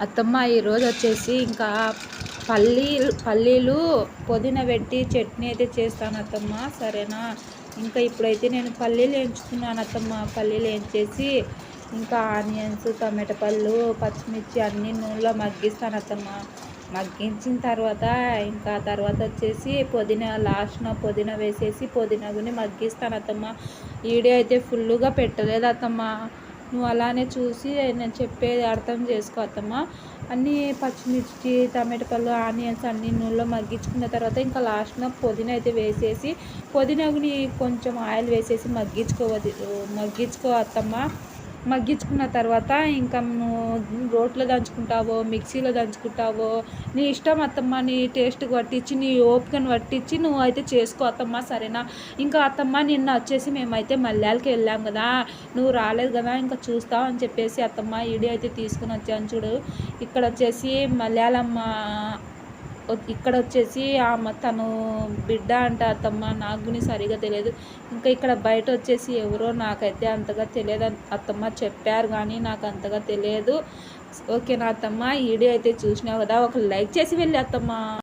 అత్తమ్మ ఈరోజు వచ్చేసి ఇంకా పల్లీ పల్లీలు పుదీనా పెట్టి చట్నీ అయితే చేస్తాను అత్తమ్మ సరేనా? ఇంకా ఇప్పుడైతే నేను పల్లీలు వేయించుకున్నాను అత్తమ్మ. పల్లీలు వేయించేసి ఇంకా ఆనియన్స్ టమాటా పళ్ళు పచ్చిమిర్చి అన్ని నూనెలో మగ్గిస్తాను అత్తమ్మ. మగ్గించిన తర్వాత ఇంకా తర్వాత వచ్చేసి పుదీనా లాస్ట్న పుదీనా వేసేసి పుదీనా గుని మగ్గిస్తాను అత్తమ్మ. వీడియో అయితే ఫుల్గా పెట్టలేదు అత్తమ్మ. నువ్వు అలానే చూసి నేను చెప్పేది అర్థం చేసుకో అత్తమ్మ. అన్నీ పచ్చిమిర్చి టమాటా పళ్ళు ఆనియన్స్ అన్ని నూనెలో మగ్గించుకున్న తర్వాత ఇంకా లాస్ట్న పుదీనా అయితే వేసేసి పుదీనాని కొంచెం ఆయిల్ వేసేసి మగ్గించుకోవద్దు మగ్గించుకో అత్తమ్మ. మగ్గించుకున్న తర్వాత ఇంకా నువ్వు రోట్లో దంచుకుంటావో మిక్సీలో దంచుకుంటావో నీ ఇష్టం అత్తమ్మ నీ టేస్ట్కి పట్టించి నీ ఓపికను పట్టించి నువ్వు అయితే చేసుకో అత్తమ్మ సరేనా? ఇంకా అత్తమ్మ నిన్న వచ్చేసి మేమైతే మల్యాలకి వెళ్ళాం కదా నువ్వు రాలేదు కదా ఇంకా చూస్తావు అని చెప్పేసి అత్తమ్మ ఈడీ అయితే తీసుకుని వచ్చాను చూడు. ఇక్కడ వచ్చేసి మలయాళమ్మ ఇక్కడ వచ్చేసి ఆమె తను బిడ్డ అంట అత్తమ్మ నాకు గుని సరిగా తెలియదు. ఇంకా ఇక్కడ బయట వచ్చేసి ఎవరో నాకైతే అంతగా తెలియదు అత్తమ్మ చెప్పారు కానీ నాకు అంతగా తెలియదు. ఓకే నా అత్తమ్మ వీడియో అయితే చూసినావు కదా ఒక లైక్ చేసి వెళ్ళి అత్తమ్మ.